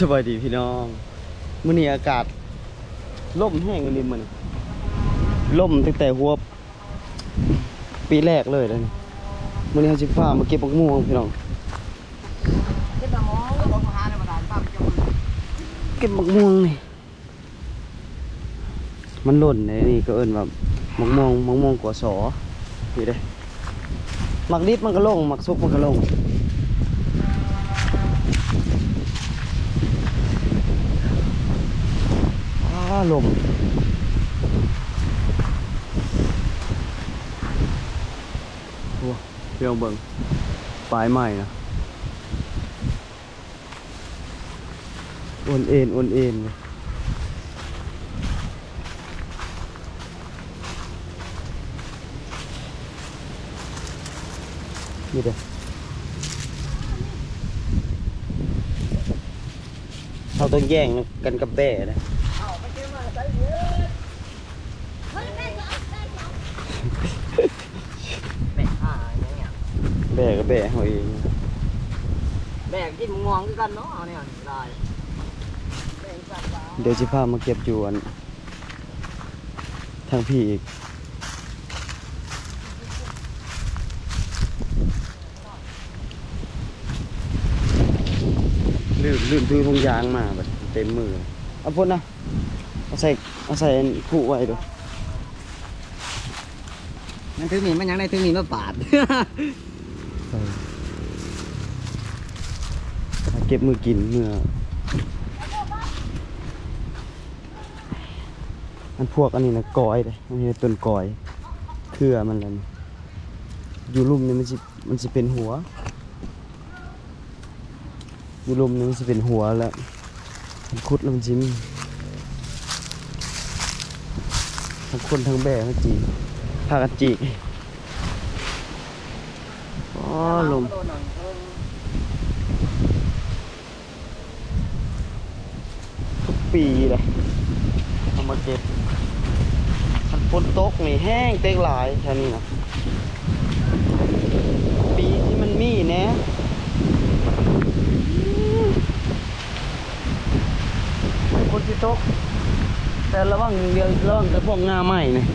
สบายดีพี่น้องมื้อนี้อากาศล่มแห้งกันดิมันล่มตั้งแต่หัวปีแรกเลยเลยมื้อนี้เฮาสิพามาเก็บบักม่วงพี่น้องเก็บมองแล้วก็หาในบรรดาปั๊มจะมือเก็บบักม่วงนี่มันหล่นในนี่ก็เอิ้นว่าบักม่วงบักม่วงกัวสอนี่เด้หมักดิบมันก็ลงหมักสุกมันก็ลงอ้า ลมโอ้พี่ลองเบิงปลายใหม่นะอ้วนเอ็นอ้วนเอ็นนี่เด้อเราต้องแย่งกันกับแบ่นะ เอาไปเก็บมาใส่เยอะ แบกหาอย่างเงี้ยแบ่กับแบ่เขาเองแบกกินมองคือกันเนาะเอาเนี่ยได้แบกสัตว์ป่าเดี๋ยวจะพามาเก็บอยู่อันทางพี่อีกลื่นลื่นถือทงยางมาแบบเต็มมือเลยเอาพ่นนะเอาใส่เอาใส่คู่ไว้ดู มันถึงมีมันยังได้ถึงมีมาปาด เก็บมือกินเมื่อ อันพวกอันนี้นะกอยเลยมันเป็นต้นกอย เครือมันเลยอยู่ลุ่มนี่มันจะมันจะเป็นหัว อยู่ลุ่มนี่มันจะเป็นหัวแล้วมันคุดแล้วมันจิ้มทั้งคนทั้งแบ่ทั้งจี พากันจีกอ๋อลมทุกปีเลยเอามาเก็บมันฝนตกนี่แห้งเต็กหลายแค่นี้นะปีที่มันมีแนะฝนที่ตก แต่ระวังเดียวระวังกระพวกงาใหม่เนี่ย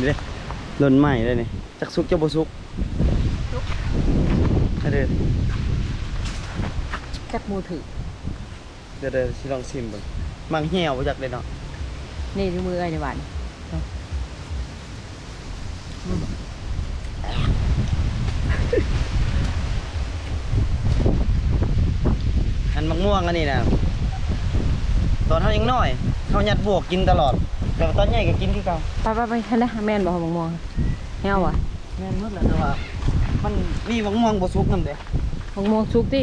นี่เลยหล่นใหม่เลยนี่จักสุกจะบ่สุกเอาเดี๋ยวจักมือถือเดี๋ยวเดี๋ยวสิลองชิมเบิ่งมังเหี่ยวบ่จักเลยเนาะนี่ที่มือไอ้ในบ้านอันมัก ม่วงอันนี้นะตอนเฮายังน้อยเฮายัดบวกกินตลอด แต่ว่าตอนใหญ่ก็กินคือเก่าไปไปไปทันได้แม่นบอกมองมองแห้วอะแม่นหมดแหละแต่ว่ามันมีมักม่วงบ่สุกนำเด้มองมองซุกดิ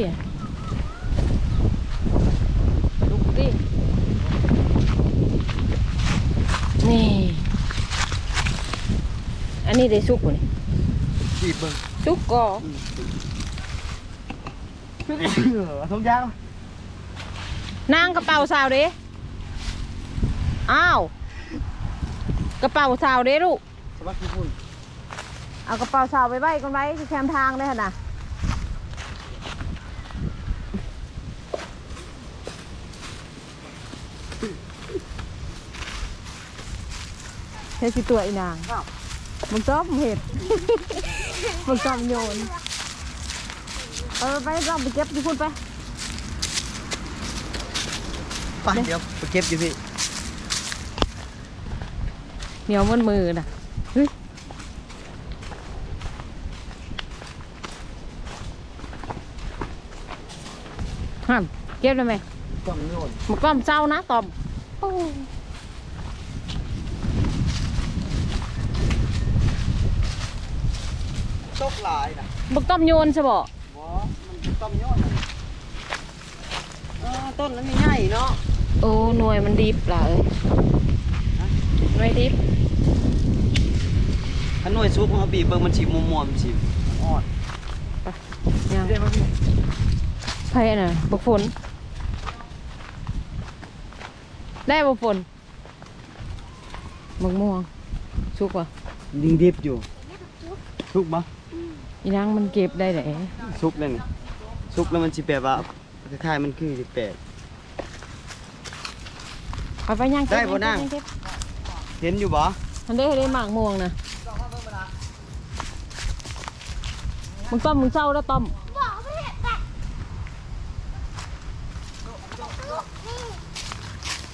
ซุกดินี่ อันนี้ได้ซุกบ่นี่จีบเบิ่งซุกก็ทุกอย่าง นางกระเป๋าสาวเด้อ้าว กระเป๋าสาวเด้ลูกสวัสดีคุณเอากระเป๋าสาวไปไว้กันไว้ที่แคมทางได้หั่นน่ะเฮ้ยสิตัวอีนางมึงชอบมึงเห็ดมึงชอบโยน เออไปลองไปเก็บที่คุณไป ไปเดี๋ยวไปเก็บอยู่พี่เหนียวมันมือน่ะเฮ้ยห้ามเก็บได้ไหมกล่องโยนมันก้อมเศร้านะตอมโอ้ตกหลายนะมันก้อมโยนใช่บ่บ่มันต้มโยนน่ะเออต้นนั้นใหญ่เนาะ โอ้หน่วยมันดิบล่ะเอ้ยหน่วยดิบถ้าหน่วยซุปของเขาบีบเบิ่งมันสิม่วๆมันสิอ่อนยังเดี๋ยวมาพี่ไพ่น่ะบักฝน ได้บักฝนมะม่วงสุกว่ะยิงดิบอยู่สุกปะอีนางมันเก็บได้ไหนสุกเลยนี่สุกแล้วมันสิแปลว่าคล้ายๆมันคือสิแปล กไปไปย่างเก็บได้บ่นางย่เก็บเห็นอยู่บ่มันได้ได้หมากม่วงนะมึงต้มมึงเศร้าแล้วต้ม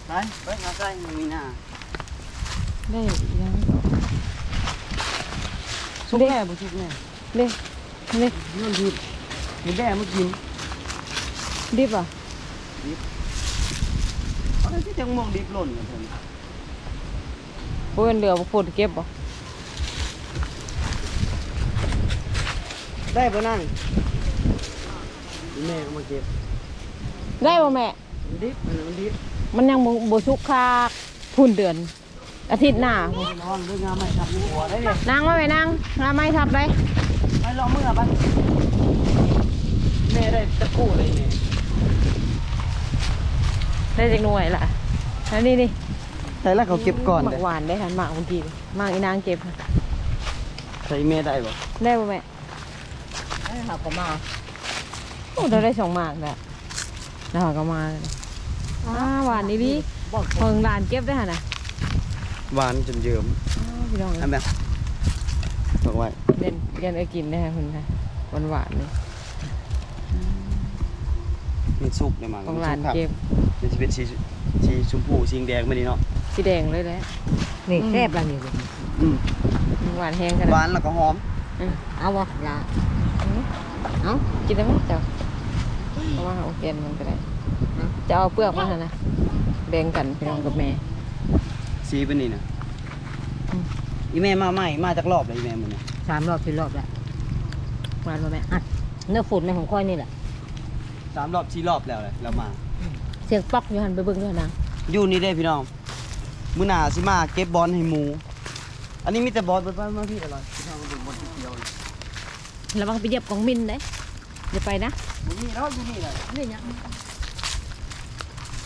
ไปไปหาใกล้มีหน้าได้อีนางสุกแน่บ่สุกแน่เด้เด้นู่นดิบเห็นแม่มากินดิบอะ เอาได้ที่จังมองดิบหล่นกันเพิ่นโอ้ยเหลือบ่ปวดเก็บบ่ได้บ่นั่งแม่เอามาเก็บได้บ่แม่ มันดิบมันมันดิบมันยังบ่บ่สุกคาพุ่นเดือน อาทิตย์หน้าระวังด้วยงามไม่ทับหัวได้เลยนางมาไหมนางงาไม่ทับได้ไปลองมือไปแม่ได้ตะกู้เลยนี่ ได้จากหน่วยล่ะแล้วนี่นี่ใส่แล้วเขาเก็บก่อนหมัเด้กหวานได้หันหมากเมื่อกี้หมากอีนางเก็บใส่แม่ได้บ่ได้บ่แม่ให้หักก็มาโอ้เราได้สองหมากแล้วแล้วเขาก็มาเลยอ่าหวานดีดีบอกเพิ่งหลานเก็บได้หั่นน่ะหวานจนเยิ้มอ้าวพี่น้องอันแบบบอกไว้เล่นเรียนไอ้กินได้ค่ะคุณค่ะหวานหวานๆเลยมันสุกเลยมั้งของหลานเก็บ มันจะเป็นสีสีชมพูสีแดงมาดิเนาะสีแดงเลยแหละนี่แซ่บแล้วนี่อืมหวานแห้งขหนาดวานแล้วก็หอมเอาวะยาเอ้ากินได้ไหมเจ้าเพราะว่าเอาเปลี่ยนมันก็ได้จะเอาเปลือกมาหั่นนะแบ่งกันพี่น้องกับแม่สีเป็นนี่นะอืมอีแม่มาใหม่มาจากรอบเลยอีแม่มันเนี่ยสามรอบสี่รอบแล้วหวานบ่แม่อะเนื้อฝุ่นในของค่อยนี่แหละสามรอบสี่รอบแล้วเลยเรามา เสียงป๊อกอยู่หันไปเบิ่งด้วยนางอยู่นี่ได้พี่น้องมื้อหน้าสิมาเก็บบอลให้หมู อันนี้มีแต่บอลเบิดบ้านมาพี่อร่อยพี่น้องก็ดูบอลที่เดียวเลยระวังไปเหยียบของมินเด้อย่าไปนะอยู่นี่แล้วอยู่นี่เลยนี่เนี่ย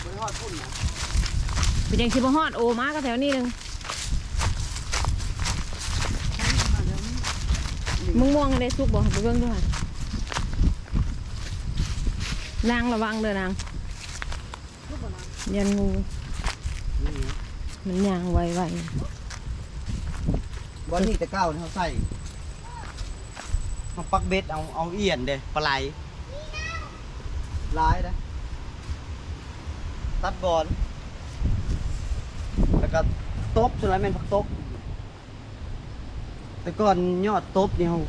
บริหารพุ่นนะเป็นยังชิบฮอดโอมาก็แถวนี้หนึงมึงม่วงได้สุกบ่ไปเบิ่งด้วยนางระวังเด้อนาง ยันงูนี่ไงมันยางไวไวบอลนี่แต่เก้าเนี่ยเขาใส่มาปักเบ็ดเอาเอาเอียนเด้ปลาไหลลายนะตัดบอลแล้วก็ตบส่วนไรแม่นพักตบแต่ก่อนยอดตบนี่เขา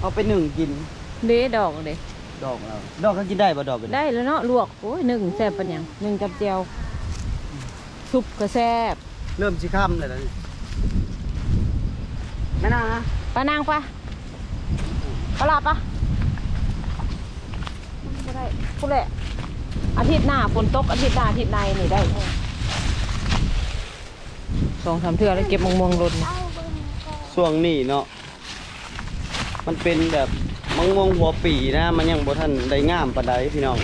เอาไปหนึ่งกินเด้ดอกเด้ ดอกเราดอกก็กินได้ป่ะดอกเป็นได้แล้วเนาะลวกโอ้ยหนึ่งแซ่บปัญญังหนึ่งกับเจียวซุปก็แซ่บเริ่มชิค่ำเลยแล้วนี่แม่นางนะปลานางปะปลาลาปะไม่ได้พูดแหละอาทิตย์หน้าฝนตกอาทิตย์หน้าอาทิตย์ในนี่ได้สองสามเทื่อแล้วเก็บมงมงๆหล่นช่วงนี้เนาะมันเป็นแบบ มังมงหัวปีนะ มันยังบ่ทันได้งามปานใดพี่น้อง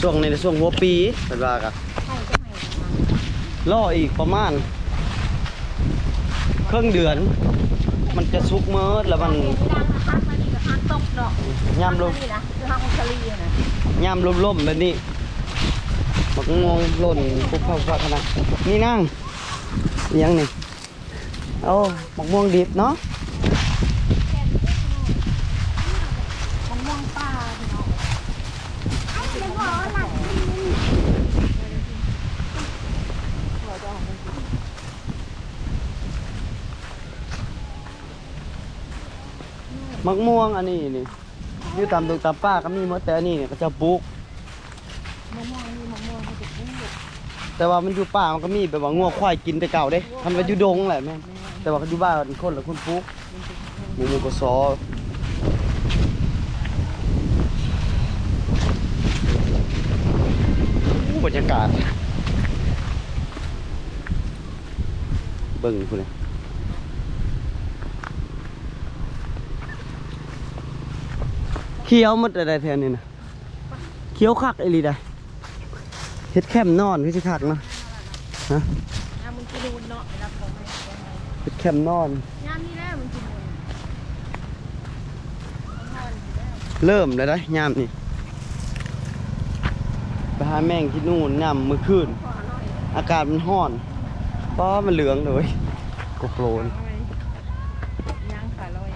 ช่วงนี้ในช่วงหัวปีเป็นว่ากะรออีกประมาณ ครึ่งเดือน มันจะสุกเมิดแล้วมันยามลมยามลมลมๆแบบนี้มักงงหล่นปุ๊บเข้าฟ้าขนาดนี่นั่งอิหยังนี่เอาหมักม่วงดิบเนาะ มักม่วงอันนี้นี่อยู่ตามดงตามป้าก็มีหมดแต่อันนี้เนี่ยก็จะปลูกแต่ว่ามันอยู่ป่ามันก็มีแบบว่างัวควายกินแต่เก่าเด้ทำไปอยู่ดงแหละแม่นแต่ว่าอยู่บ้านคนละคนปลูกหมูหมูก็ซออู้บรรยากาศ เบิ่งพุ่นเลย เคี้ยวมดอะไรแถวนี้นะเคี้ยวคักไอ้ลีได้เฮ็ดแคมนอนคือสิคักเนาะฮะมึงกินนูนเนาะแคมนอนยามนี้แล้วมันกินเลยเริ่มแล้วนะยามนี่ไปหาแม่งที่นู่นยามมื้อคืนขอหน่อากาศมันร้อนป้ามันเหลืองเลยกบโกรน ย่างขาลอย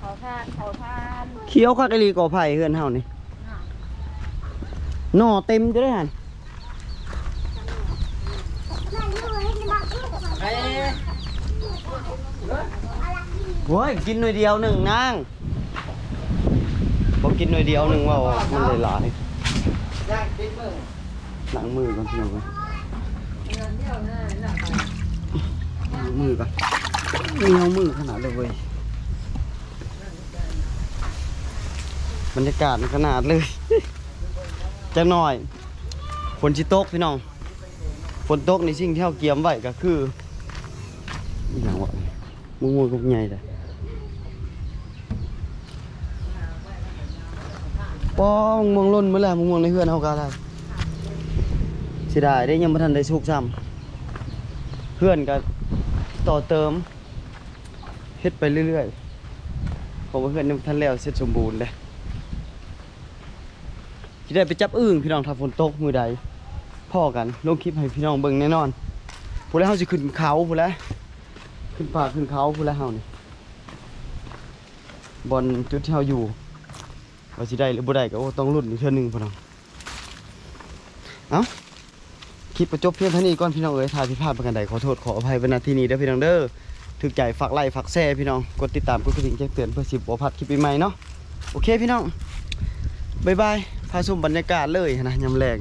ขอทานขอทานเคี้ยวคักอีหลีกอไผ่เฮือนเฮานี่หน่อเต็มจะได้หันโว้ยกินหน่วยเดียวหนึ่งนางบอกกินหน่วยเดียวหนึ่งว่ามันเลยหลายหลังมือก่อนพี่น้องเอ้ยหลังมือก่อนเหนียวมือขนาดเลยเว้ย บรรยากาศขนาดเลย จังหน่อย ฝนชิตกพี่น้อง ฝนตกในสิ่งที่เราเกียมไว้ก็คืออย่างวะมึงมวยกุกใหญ่เลยป้องมองล้นเมื่อไรมึงมอในเฮือนเฮาก็ได้เสิได้ได้ยังบ่ทันได้สุกซ้ำเพื่อนก็ต่อเติมเฮ็ดไปเรื่อยๆเพราะว่าเพื่อนยังทันแล้วเสร็จสมบูรณ์เลย ที่ได้ไปจับอึ่งพี่น้องถ้าฝนตกมือใดพ่อกันลงคลิปให้พี่น้องเบิ่งแน่นอนพูดแล้วเฮาสิขึ้นเขาพูดแล้วขึ้นป่าขึ้นเขาพูดแล้วเฮานี่บอลจุดที่เฮาอยู่ว่าสิได้หรือบ่ได้ก็ต้องลุ้นอีกเทื่อหนึงพี่น้องเอ้าคลิปประจบเพียงเท่านี้ก่อนพี่น้องเอ้ยถ้าผิดพลาดประการใดขอโทษขออภัยไว้ณที่นี้เด้อพี่น้องเด้อถึกใจฝากไลค์ฝากแชร์พี่น้องกดติดตามกดกระดิ่งแจ้งเตือนเพื่อสิบ่พลาดคลิปใหม่เนาะโอเคพี่น้องบายบาย พาชมบรรยากาศเลยนะยำแรง